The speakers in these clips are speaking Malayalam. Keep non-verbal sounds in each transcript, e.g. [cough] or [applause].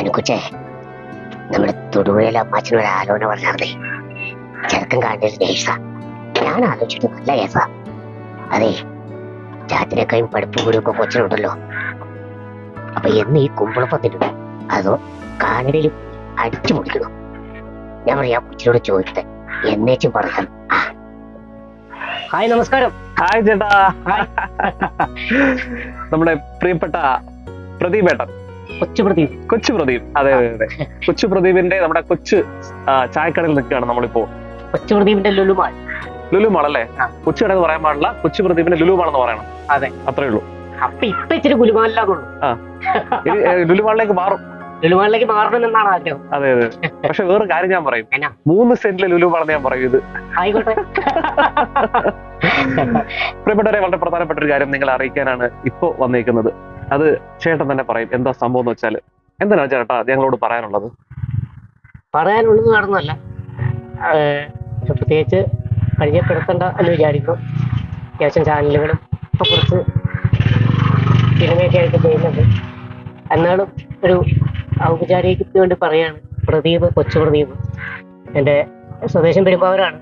അനുക്കുച്ചേ നമ്മുടെ തൊടുപുഴയിലെ അമ്മാച്ചനൊരു ആലോചന പറഞ്ഞാർന്നേ ചെറുക്കൻ കാണുന്ന നേഴ്സാ ഞാൻ ആലോചിച്ചിട്ട് നല്ല കേസാ അതെ ചാത്തിനേക്കായും പഠിപ്പും കൂടി ഒക്കെ കൊച്ചിനുണ്ടല്ലോ. അപ്പൊ എന്ന് ഈ കുമ്പളപ്പത്തിനും അതോ കാനഡയിൽ അടിച്ചു മുടിക്കണോ ഞാൻ പറയാം കൊച്ചിനോട് ചോദിക്കട്ടെ. എന്നേച്ചും പറയാം ഹായ് നമസ്കാരം. ഹായ് ചേട്ടാ. നമ്മുടെ പ്രിയപ്പെട്ട പ്രദീപേട്ടൻ. കൊച്ചു പ്രദീപ് കൊച്ചു പ്രദീപ് അതെ അതെ അതെ. കൊച്ചു പ്രദീപിന്റെ നമ്മുടെ കൊച്ചു ചായക്കടയിൽ നിൽക്കുകയാണ് നമ്മളിപ്പോ. കൊച്ചു പ്രദീപിന്റെ ലുലുമാൾ. ലുലുമാൾ അല്ലേ. കൊച്ചു കട എന്ന് പറയാൻ പാടില്ല കൊച്ചു പ്രദീപിന്റെ ലുലുമാൾ എന്ന് പറയണം. അതെ. അത്രേ ഉള്ളൂ. അപ്പൊ ഇപ്പൊ ഇച്ചിരി ഏ, ലുലുമാളിലേക്ക് മാറും. ലുലുമാളിലേക്ക് മാറണമെന്നാണ് ആഗ്രഹം? അതെ അതെ. പക്ഷെ വേറെ കാര്യം ഞാൻ പറയും. എന്നാ? മൂന്ന് സെന്റിലെ പറഞ്ഞ ഞാൻ പറയും ഇത്. ആയിക്കോട്ടെ. പ്രിയപ്പെട്ടവരെ വളരെ പ്രധാനപ്പെട്ട ഒരു കാര്യം നിങ്ങൾ അറിയിക്കാനാണ് ഇപ്പോ വന്നിരിക്കുന്നത് അത് ചേട്ടൻ തന്നെ പറയും. എന്താ സംഭവം എന്ന് വെച്ചാൽ എന്താണ് ചേട്ടാ ഞങ്ങളോട് പറയാനുള്ളത്? പറയാനുള്ളത് നടന്നല്ല പ്രത്യേകിച്ച് പരിചയപ്പെടുത്തണ്ട എന്ന് വിചാരിക്കും അത്യാവശ്യം ചാനലുകളും ഇപ്പൊ കുറച്ച് സിനിമയൊക്കെ ആയിട്ട് ചെയ്യുന്നുണ്ട്. എന്നാലും ഒരു ഔപചാരികതയ്ക്ക് വേണ്ടി പറയാണ്. പ്രദീപ് കൊച്ചു പ്രദീപ് എന്റെ സ്വദേശം പെരുമ്പാവൂരാണ്.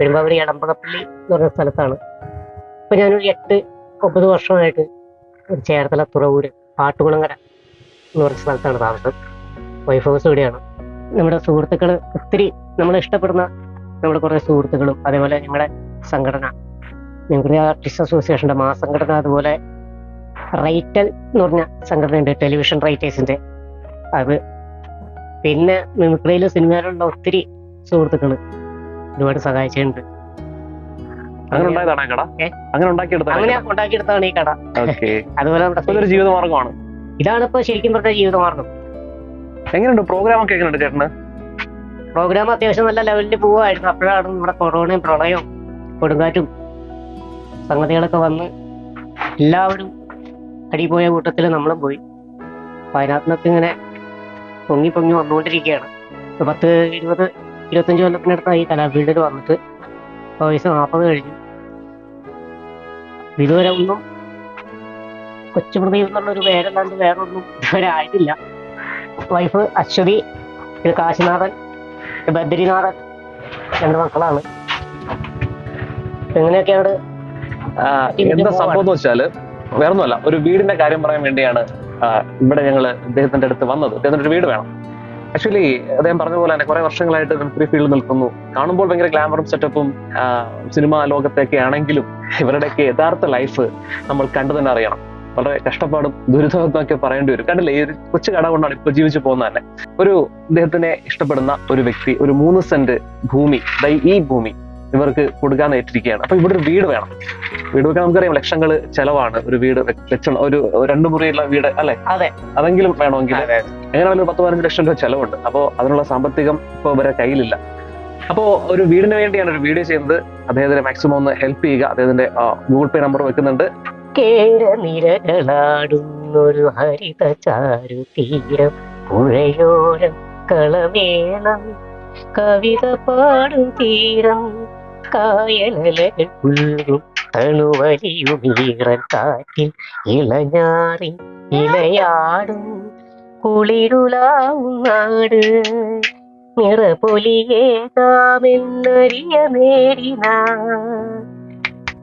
പെരുമ്പാവൂർ എടമ്പകപ്പള്ളി എന്ന് പറഞ്ഞ സ്ഥലത്താണ്. ഇപ്പം ഞാനൊരു എട്ട് ഒമ്പത് വർഷമായിട്ട് ഒരു ചേർത്തല തുറവൂര് പാട്ടുകുളങ്ങര എന്ന് പറഞ്ഞ സ്ഥലത്താണ് താമസം. വൈഫ് ഹൗസ് ഇവിടെയാണ്. നമ്മുടെ സുഹൃത്തുക്കൾ ഒത്തിരി നമ്മൾ ഇഷ്ടപ്പെടുന്ന നമ്മുടെ കുറേ സുഹൃത്തുക്കളും അതേപോലെ ഞങ്ങളുടെ സംഘടന ഞങ്ങളുടെ ആർട്ടിസ്റ്റ് അസോസിയേഷന്റെ മാസംഘടന അതുപോലെ റൈറ്റൽ എന്ന് പറഞ്ഞ സംഘടനയുണ്ട് ടെലിവിഷൻ റൈറ്റേഴ്സിന്റെ അത് പിന്നെ മിമിക്രിയിലും സിനിമയിലുള്ള ഒത്തിരി സുഹൃത്തുക്കൾ ഒരുപാട് സഹായിച്ചിട്ടുണ്ട്. അങ്ങനെ? അങ്ങനെ ഉണ്ടാക്കിയെടുത്താണ് ഈ കട. അതുപോലെ നമ്മുടെ ജീവിതമാർഗമാണ്. ഇതാണ് ഇപ്പൊ ശരിക്കും പറഞ്ഞ ജീവിതമാർഗം. എങ്ങനെയുണ്ട് പ്രോഗ്രാം ഒക്കെ എങ്ങനെയുണ്ട് ചേട്ടന്? പ്രോഗ്രാം അത്യാവശ്യം നല്ല ലെവലിൽ പോവായിരുന്നു. അപ്പോഴാണ് നമ്മുടെ കൊറോണയും പ്രളയവും കൊടുങ്കാറ്റും സംഗതികളൊക്കെ വന്ന് എല്ലാവരും അടിപോയ കൂട്ടത്തിൽ നമ്മളും പോയി. വയനാട്ടിനൊക്കെ ഇങ്ങനെ പൊങ്ങി പൊങ്ങി വന്നുകൊണ്ടിരിക്കുകയാണ്. ഇപ്പൊ പത്ത് ഇരുപത് ഇരുപത്തഞ്ച് കൊല്ലത്തിനടുത്തായി കലാഫീൽഡിൽ വന്നിട്ട് ഇപ്പൊ വയസ്സ് നാൽപ്പത് കഴിഞ്ഞു. ഇതുവരെ ഒന്നും കൊച്ചു എന്നുള്ളൊരു പേരല്ലാണ്ട് വേറെ ഒന്നും ഇതുവരെ ആയിട്ടില്ല. വൈഫ് അശ്വതി കാശിനാഥൻ ബദ്രിനാഥൻ രണ്ട് മക്കളാണ്. എങ്ങനെയൊക്കെയാണ് എന്താ സംഭവം എന്ന് വെച്ചാൽ വേറൊന്നുമല്ല ഒരു വീടിന്റെ കാര്യം പറയാൻ വേണ്ടിയാണ് ഇവിടെ ഞങ്ങൾ അദ്ദേഹത്തിന്റെ അടുത്ത് വന്നത്. അദ്ദേഹത്തിന്റെ ഒരു വീട് വേണം. ആക്ച്വലി അദ്ദേഹം പറഞ്ഞ പോലെ തന്നെ കുറെ വർഷങ്ങളായിട്ട് മിമിക്രി ഫീൽഡ് നിൽക്കുന്നു. കാണുമ്പോൾ ഭയങ്കര ഗ്ലാമറും സെറ്റപ്പും സിനിമാ ലോകത്തൊക്കെ ആണെങ്കിലും ഇവരുടെയൊക്കെ യഥാർത്ഥ ലൈഫ് നമ്മൾ കണ്ടു തന്നെ അറിയണം. വളരെ കഷ്ടപ്പാടും ദുരിതവും ഒക്കെ പറയേണ്ടി വരും. കണ്ടില്ലേ ഈ ഒരു കൊച്ചു കട കൊണ്ടാണ് ഇപ്പൊ ജീവിച്ചു പോകുന്നത് തന്നെ. ഒരു അദ്ദേഹത്തിനെ ഇഷ്ടപ്പെടുന്ന ഒരു വ്യക്തി ഒരു മൂന്ന് സെന്റ് ഭൂമി ഈ ഭൂമി ഇവർക്ക് കൊടുക്കാൻ ഏറ്റിരിക്കുകയാണ്. അപ്പൊ ഇവിടെ ഒരു വീട് വേണം. വീട് വെക്കാൻ നമുക്കറിയാം ലക്ഷങ്ങൾ ചെലവാണ്. ഒരു വീട് ലക്ഷം ഒരു രണ്ടു രണ്ട് മുറിയുള്ള വീട് അല്ലെ? അതെ. അതെങ്കിലും വേണമെങ്കിൽ എങ്ങനെ ഒരു പത്ത് പതിനഞ്ച് ലക്ഷം രൂപ ചെലവുണ്ട്. അപ്പോൾ അതിനുള്ള സാമ്പത്തികം ഇപ്പോൾ ഇവരെ കയ്യിലില്ല. അപ്പോൾ ഒരു വീടിന് വേണ്ടിയാണ് ഒരു വീഡിയോ ചെയ്യുന്നത്. അദ്ദേഹത്തിന് മാക്സിമം ഒന്ന് ഹെൽപ്പ് ചെയ്യുക. അദ്ദേഹത്തിന്റെ ഗൂഗിൾ പേ നമ്പർ വെക്കുന്നുണ്ട്. കേരനിരകളാടുന്നൊരു ഹരിത ചാരു തീരം പുഴയോരം കളമേളം കവിത പാടും തീരം പുൽകും തണുവലിയുമീറൻ കാറ്റിൽ ഇളഞ്ഞാറി ഇളയാടും കുളിരുലാവും നാട് നിറപൊലിയേകാമെന്നറിയ നേടിന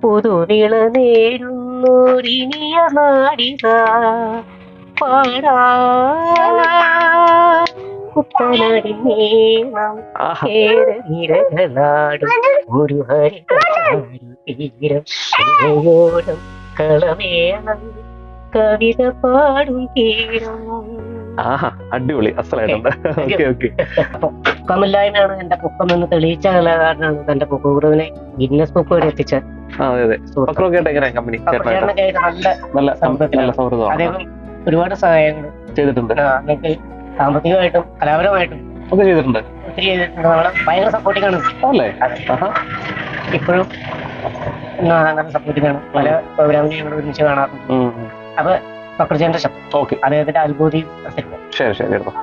പുതുവിള നേടുന്നോരിനിയ നാടിന പാടാ. ഒരു കളമേളം കവിത പാടും തീരം അടിപൊളി. അസലായിട്ടുണ്ട്. ഓക്കെ. ഓക്കെ പൊക്കമില്ലായ്മയാണ് എന്റെ പൊക്കം എന്ന് തെളിയിച്ച കലാകാരനാണ് തന്റെ പൊക്കുകുറവിനെ ഗിന്നസ് ബുക്ക് വരെ എത്തിച്ച നല്ല അദ്ദേഹം ഒരുപാട് സഹായങ്ങൾ ചെയ്തിട്ടുണ്ട്. സാമ്പത്തികമായിട്ടും കലാപരമായിട്ടും ഒക്കെ ചെയ്തിട്ടുണ്ട്. ഒത്തിരി ചെയ്തിട്ടുണ്ട്. നമ്മളെ ഭയങ്കര സപ്പോർട്ടിംഗ് ആണ്. അല്ലേ ഇപ്പോഴും നല്ല സപ്പോർട്ടിംഗ് ആണ്. പല പ്രോഗ്രാമിലും ഞങ്ങൾ ഒരുമിച്ച് കാണാറുണ്ട്. അപ്പൊ പക്രചേന്റെ ശബ്ദം ഓക്കെ അദ്ദേഹത്തിന്റെ അത്ഭുതി ശരി ശരി എടുത്തോ.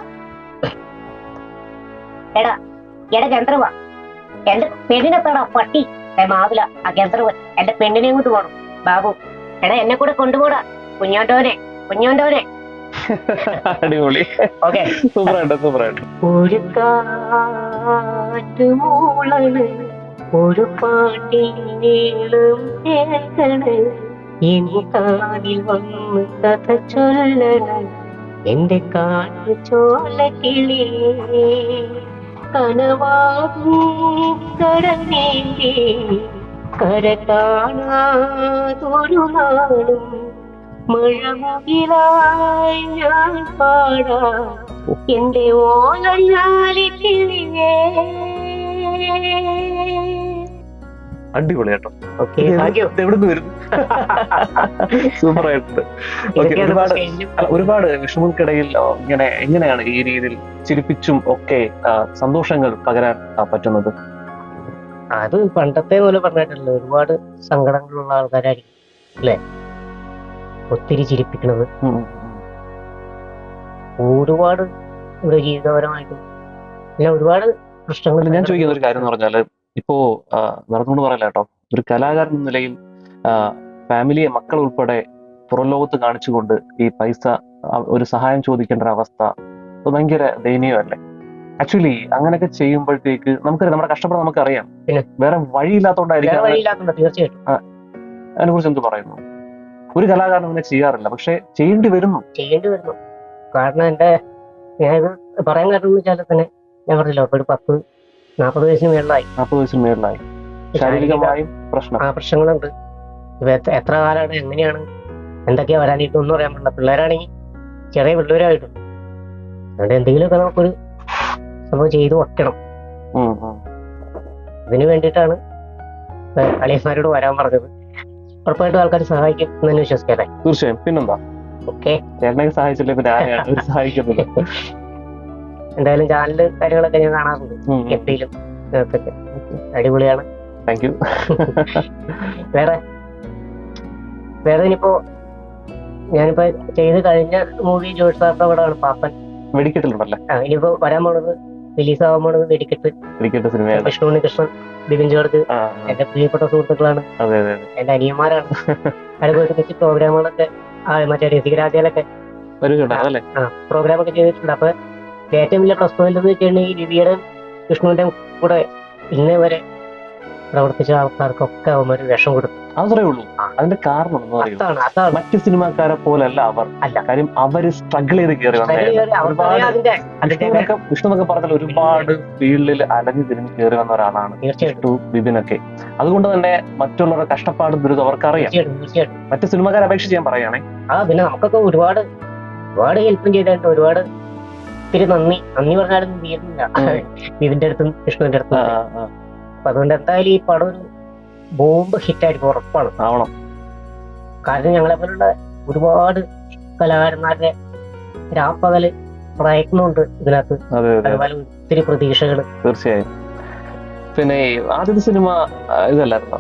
എടാ ഗന്ധർവ. എന്റെ പെണ്ണിനെത്താടാ പട്ടി. മാവില. ആ ഗന്ധർവൻ എന്റെ പെണ്ണിനെ കൊണ്ട് പോണം. ബാബു എടാ എന്നെ കൂടെ കൊണ്ടുപോടാ. കുഞ്ഞോണ്ടോനെ കുഞ്ഞോണ്ടോനെ. [laughs] അടിപൊളി. ഓക്കെ സൂപ്പറായിട്ട് സൂപ്പറായിട്ട് ഒരു കാറ്റ് മൂളണ് ഒരു പാട്ടിനീളം കേൾക്കണ് ഇനി കാതിൽ വന്ന് കഥ ചൊല്ലണ് എന്റെ കാട്ടു ചോല കിളി. കനവാകും കടനീന്തി കര കാണാതൊരു നാളും മഴമുകിലായി ഞാൻ പാടാം എന്റെ ഓലഞ്ഞാലിക്കിളിയേ അടിപൊളി കേട്ടോ. വരുന്നു സൂപ്പർ ആയിട്ടുണ്ട് ഓക്കെ ഒരുപാട് ഒരുപാട് വിഷമങ്ങൾക്കിടയിൽ ഇങ്ങനെ എങ്ങനെയാണ് ഈ രീതിയിൽ ചിരിപ്പിച്ചും ഒക്കെ സന്തോഷങ്ങൾ പകരാൻ പറ്റുന്നത്. അത് പണ്ടത്തെ പോലെ പറഞ്ഞിട്ടില്ല. ഒരുപാട് സങ്കടങ്ങളുള്ള ആൾക്കാരായിരിക്കും അല്ലേ? ഒത്തിരി ഉം. ഒരുപാട് ഇവിടെ ജീവിതപരമായിട്ടും പിന്നെ ഒരുപാട് പ്രശ്നങ്ങൾ ഞാൻ ചോദിക്കുന്ന ഒരു കാര്യം എന്ന് പറഞ്ഞാൽ ഇപ്പോ നടന്നുകൊണ്ട് പറയല കേട്ടോ. ഒരു കലാകാരൻ എന്ന നിലയിൽ ഫാമിലിയെ മക്കൾ ഉൾപ്പെടെ പുറം ലോകത്ത് കാണിച്ചുകൊണ്ട് ഈ പൈസ ഒരു സഹായം ചോദിക്കേണ്ട ഒരു അവസ്ഥ അത് ഭയങ്കര ദയനീയമല്ലേ? ആക്ച്വലി അങ്ങനെയൊക്കെ ചെയ്യുമ്പോഴത്തേക്ക് നമുക്ക് നമ്മുടെ കഷ്ടപ്പെടാൻ നമുക്കറിയാം? വേറെ വഴിയില്ലാത്തോണ്ടായിരിക്കും അതിനെ കുറിച്ച് എന്ത് പറയുന്നു? ഒരു കലാകാരൻ അങ്ങനെ ചെയ്യാറില്ല. പക്ഷെ ചെയ്യേണ്ടി വരുന്നു. ചെയ്യേണ്ടി വരുന്നു. കാരണം എന്റെ ഞാനിത് പറയാൻ കാരണം എന്ന് വെച്ചാൽ തന്നെ ഞാൻ പറഞ്ഞല്ലോ ഒരു പത്ത് നാൽപ്പത് വയസ്സിന് മേളിലായി. നാൽപ്പത് വയസ്സിന് മേളിലായി. ശാരീരികമായും പ്രശ്നം. ആ പ്രശ്നങ്ങളുണ്ട്. ഇപ്പൊ എത്ര കാലാണ് കാലമാണ് എങ്ങനെയാണ് എന്തൊക്കെയാ വരാനിട്ടൊന്നും അറിയാൻ പറ്റില്ല. പിള്ളേരാണെങ്കിൽ ചെറിയ പിള്ളേരായിട്ടും അതുകൊണ്ട് എന്തെങ്കിലുമൊക്കെ നമുക്കൊരു സംഭവം ചെയ്ത് വെക്കണം. അതിനു വേണ്ടിയിട്ടാണ് അളിയന്മാരോട് വരാൻ പറഞ്ഞത്. ഉറപ്പായിട്ടും ആൾക്കാർ സഹായിക്കും എന്ന് തന്നെ വിശ്വസിക്കാല്ലേ തീർച്ചയായും. പിന്നെന്താ? ഓക്കെ. ചേട്ടനെ സഹായിച്ചില്ലേ? പിന്നെ ആരെയാണ് [laughs] സഹായിക്കുന്നത് എന്തായാലും ചാനൽ കാര്യങ്ങളൊക്കെ ഞാൻ കാണാറുണ്ട്. അടിപൊളിയാണ്. താങ്ക് യു [laughs] വേറെ? വേറെ ഇനിയിപ്പോ ഞാനിപ്പോ ചെയ്ത് കഴിഞ്ഞ മൂവി ജോഷ് സാറിന്റെ പടമാണ് പാപ്പൻ. വെടിക്കെട്ടിലുണ്ടല്ലേ? ഇനിയിപ്പോ വരാൻ പോണത് റിലീസ് ആവാൻ പോണത് വെടിക്കെട്ട് വെടിക്കെട്ട് സിനിമയാണ് കൃഷ്ണ ഉണ്ണികൃഷ്ണൻ ബിപിൻ ജോർജ് എന്റെ പ്രിയപ്പെട്ട സുഹൃത്തുക്കളാണ്. എന്റെ അനിയന്മാരാണ്. വെച്ച് പ്രോഗ്രാമുകളൊക്കെ മറ്റേ രസികരാജയിലൊക്കെ അതല്ലേ? പ്രോഗ്രാമൊക്കെ ചെയ്തിട്ടുണ്ട്. അപ്പൊ ഏറ്റവും വലിയ പ്ലസ് പോയിന്റ് എന്ന് വെച്ചിട്ടുണ്ടെങ്കിൽ രവിയുടെ കൃഷ്ണുവിന്റെ കൂടെ ഇന്നേ വരെ പ്രവർത്തിച്ച ആൾക്കാർക്കൊക്കെ അവന്മാര് വിഷം കൊടുത്തു. അതേ ഉള്ളൂ. അതിന്റെ കാരണം എന്ന് പറയുന്നത് അതാണ് അതാണ്. മറ്റ് സിനിമാക്കാരെ പോലല്ല അവർ. അല്ല. കാര്യം അവർ സ്ട്രഗിൾ ചെയ്ത് കയറി ചെയ്ത് അവർക്കറിയാം അതിന്റെ അതിന്റെ എന്നൊക്കെ പറഞ്ഞാൽ ഒരുപാട് ഫീൽഡിൽ അലഞ്ഞു തിരിഞ്ഞ് കയറി വന്ന ഒരാളാണ് തീർച്ചയായിട്ടും. വിഷ്ണു ബിബിനൊക്കെ അതുകൊണ്ട് തന്നെ മറ്റുള്ളവരുടെ കഷ്ടപ്പാട് ദുരിതം അവർക്കറിയാം. തീർച്ചയായിട്ടും തീർച്ചയായിട്ടും. മറ്റ് സിനിമാക്കാരെ അപേക്ഷിച്ച് ഞാൻ പറയുകയാണെ. ആ പിന്നെ നമുക്കൊക്കെ ഒരുപാട് ഒരുപാട് ഹെൽപ്പും ചെയ്തിട്ടുണ്ട്. ഒരുപാട് ഒത്തിരി നന്ദി. നന്ദി പറഞ്ഞാലും തീരുന്നില്ല. ബിബിന്റെ അടുത്തും വിഷ്ണുവിന്റെ അടുത്തും. ആ, ആ, ആ. അപ്പൊ അതുകൊണ്ട് എന്തായാലും ഈ പടം ഒരു ബോംബ് ഹിറ്റായിരിക്കും ഉറപ്പാണ് ആവണം. കാരണം ഞങ്ങളെ പോലുള്ള ഒരുപാട് കലാകാരന്മാരുടെ രാപ്പകൽ പ്രയത്നമുണ്ട് ഇതിനകത്ത്. അതെ അതെ. അതുപോലെ ഒത്തിരി പ്രതീക്ഷകൾ തീർച്ചയായും. പിന്നെ ആദ്യത്തെ സിനിമ ഇതല്ലായിരുന്നു.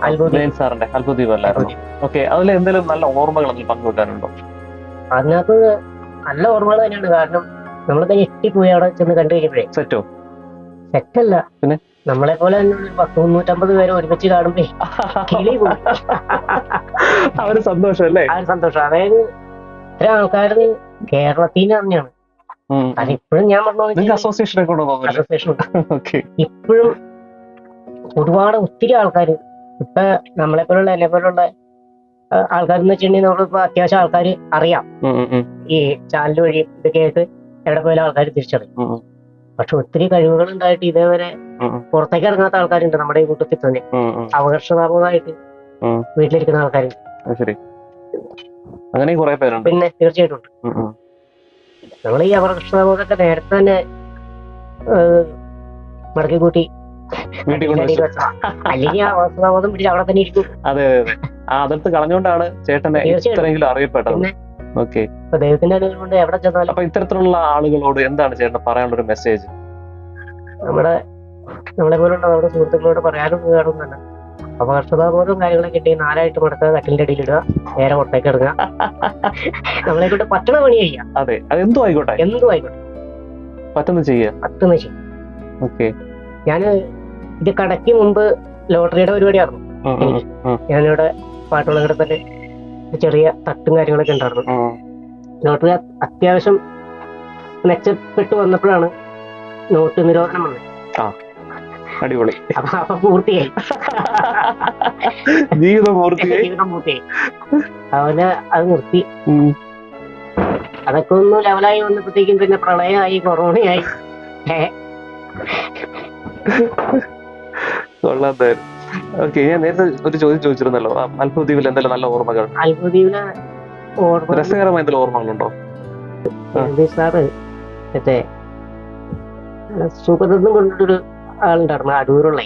സാറിന്റെ അത്ഭുതീപ് അല്ലായിരുന്നു ഓക്കെ അതിൽ എന്തെങ്കിലും നല്ല ഓർമ്മകൾ അതിൽ പങ്കുവെക്കാനുണ്ടോ? അതിനകത്ത് നല്ല ഓർമ്മകൾ തന്നെയാണ്. കാരണം നമ്മളിപ്പോ ഞെട്ടിപ്പോയി അവിടെ ചെന്ന് കണ്ടു കഴിഞ്ഞപ്പോഴേ സെറ്റോ? സെറ്റല്ല. പിന്നെ? നമ്മളെ പോലെ തന്നെ ഒരു പത്ത് മുന്നൂറ്റമ്പത് പേരെ ഒരുമിച്ച് കാണുമ്പേ കിളി ആ ഒരു സന്തോഷം അല്ലേ? ആ ഒരു സന്തോഷം. അതായത് ഇത്ര ആൾക്കാര് കേരളത്തിൽ തന്നെയാണ് അതിപ്പോഴും ഞാൻ പറഞ്ഞു അസോസിയേഷൻ അസോസിയേഷൻ ഇപ്പോഴും ഒരുപാട് ഒത്തിരി ആൾക്കാർ ഇപ്പൊ നമ്മളെ പോലുള്ള എന്നെ പോലുള്ള ആൾക്കാർ എന്ന് വെച്ചിട്ടുണ്ടെങ്കിൽ നമ്മളിപ്പോ അത്യാവശ്യം ആൾക്കാർ അറിയാം. ഈ ചാനൽ വഴി ഇത് കേട്ട് എവിടെ പോയാലും ആൾക്കാർ തിരിച്ചറിയും. പക്ഷെ ഒത്തിരി കഴിവുകൾ ഉണ്ടായിട്ട് ഇതേവരെ പുറത്തേക്ക് ഇറങ്ങാത്ത ആൾക്കാരുണ്ട് നമ്മുടെ ഈ കൂട്ടത്തിൽ തന്നെ. അപകർഷതാപമായിട്ട്. വീട്ടിലിരിക്കുന്ന ആൾക്കാരുണ്ട്. അങ്ങനെ കുറെ പേരുണ്ട്. പിന്നെ തീർച്ചയായിട്ടും ഉണ്ട്. നമ്മൾ ഈ അപകർഷതാബോധമൊക്കെ നേരത്തെ തന്നെ മടക്കി കൂട്ടി. അല്ലെങ്കിൽ അപകർഷതാബോധം പിടിച്ച് അവിടെ തന്നെ ഇരിക്കും. അതെ അതെ അതെ. ആ അതിർത്ത് കളഞ്ഞുകൊണ്ടാണ് ചേട്ടനെ ഇത്രയെങ്കിലും അറിയപ്പെട്ടത്? ഓക്കെ ഇപ്പൊ ദൈവത്തിന്റെ അനുഗ്രഹം കൊണ്ട് എവിടെ ചെന്നാലും അപ്പൊ ഇത്തരത്തിലുള്ള ആളുകളോട് എന്താണ് ചേട്ടൻ പറയാനുള്ള ഒരു മെസ്സേജ് നമ്മുടെ നമ്മളെ പോലുള്ള നമ്മുടെ സുഹൃത്തുക്കളോട് പറയാനും കേടും തന്നെ അപകർഷതാബോധവും കാര്യങ്ങളൊക്കെ കിട്ടി നാലായിട്ട് മടക്കുക കട്ടിലിന്റെ അടിയിൽ ഇടുക നേരെ പുറത്തേക്ക് ഇടുക നമ്മളെ കൊണ്ട് പറ്റണ പണി ചെയ്യാം അതെ. അത് എന്തോ ആയിക്കോട്ടെ. എന്തും ആയിക്കോട്ടെ. പറ്റുന്ന ചെയ്യുക പറ്റുന്ന ചെയ്യും. ഓക്കെ ഞാൻ ഇത് കടയ്ക്ക് മുമ്പ് ലോട്ടറിയുടെ പരിപാടിയായിരുന്നു. ഞാനിവിടെ പാട്ടുള്ള തന്നെ ചെറിയ തട്ടും കാര്യങ്ങളൊക്കെ ഉണ്ടായിരുന്നു. നോട്ട് അത് അത്യാവശ്യം മെച്ചപ്പെട്ടു വന്നപ്പോഴാണ് നോട്ട് നിരോധനം വന്നത്. അടിപൊളി. അപ്പൊ പൂർത്തിയായി. ജീവിതം പൂർത്തിയായി. ജീവിതം പൂർത്തിയായി. അവന് അത് നിർത്തി. അതൊക്കെ ഒന്ന് ലെവലായി വന്നപ്പോഴത്തേക്കും പിന്നെ പ്രളയമായി കൊറോണയായി. കൊള്ളാം ഓക്കെ ഞാൻ നേരത്തെ ഒരു ചോദ്യം ചോദിച്ചിരുന്നല്ലോ. അത്ഭുതീവിൽ എന്തെല്ലാം നല്ല ഓർമ്മകൾ? ഓർമ്മ രസകരമായ എന്തെങ്കിലും ഓർമ്മകളുണ്ടോ? സാറ് മറ്റേ സുഗതം കൊണ്ടൊരു ആളുണ്ടായിരുന്നു അടൂരുള്ള.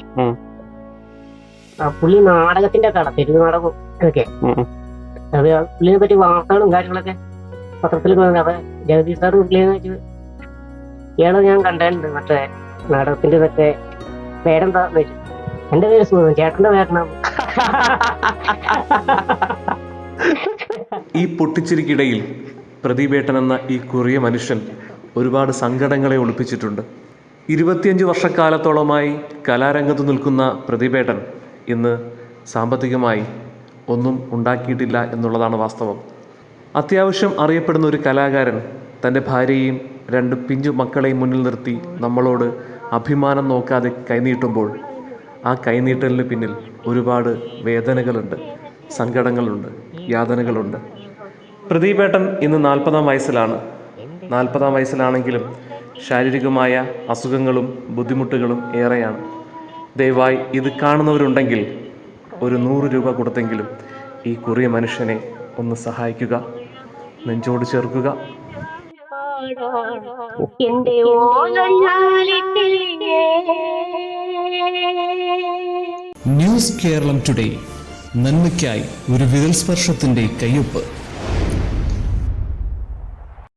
പുള്ളി നാടകത്തിന്റെ കട തെരുവ് നാടകം ഉം. അത് പുള്ളിനെ പറ്റി വാർത്തകളും കാര്യങ്ങളൊക്കെ പത്രത്തിൽ അപ്പൊ ജഗദീഷ് സാർ പുള്ളിയെ വെച്ച് ഇയാളെ ഞാൻ കണ്ടിട്ടുണ്ട് മറ്റേ നാടകത്തിന്റെ ഇതൊക്കെ പേരെന്താ വെച്ചു എന്റെ പേര് സുഗതൻ ചേട്ടന്റെ പേരെന്നാ? ഈ പൊട്ടിച്ചിരിക്കിടയിൽ പ്രദീപേട്ടൻ എന്ന ഈ കുറിയ മനുഷ്യൻ ഒരുപാട് സങ്കടങ്ങളെ ഒളിപ്പിച്ചിട്ടുണ്ട്. ഇരുപത്തിയഞ്ച് വർഷക്കാലത്തോളമായി കലാരംഗത്ത് നിൽക്കുന്ന പ്രദീപേട്ടൻ ഇന്ന് സാമ്പത്തികമായി ഒന്നും ഉണ്ടാക്കിയിട്ടില്ല എന്നുള്ളതാണ് വാസ്തവം. അത്യാവശ്യം അറിയപ്പെടുന്ന ഒരു കലാകാരൻ തന്റെ ഭാര്യയെയും രണ്ട് പിഞ്ചു മക്കളെയും മുന്നിൽ നിർത്തി നമ്മളോട് അഭിമാനം നോക്കാതെ കൈനീട്ടുമ്പോൾ ആ കൈനീട്ടലിന് പിന്നിൽ ഒരുപാട് വേദനകളുണ്ട് സങ്കടങ്ങളുണ്ട് യാതനകളുണ്ട്. പ്രദീപേട്ടൻ ഇന്ന് നാൽപ്പതാം വയസ്സിലാണ്. നാൽപ്പതാം വയസ്സിലാണെങ്കിലും ശാരീരികമായ അസുഖങ്ങളും ബുദ്ധിമുട്ടുകളും ഏറെയാണ്. ദയവായി ഇത് കാണുന്നവരുണ്ടെങ്കിൽ ഒരു നൂറ് രൂപ കൊടുത്തെങ്കിലും ഈ കുറിയ മനുഷ്യനെ ഒന്ന് സഹായിക്കുക നെഞ്ചോട് ചേർക്കുക. എന്റെ ന്യൂസ് കേരളം ടുഡേ. നന്മയ്ക്കായി ഒരു വിരൽ സ്പർശത്തിന്റെ കയ്യൊപ്പ്.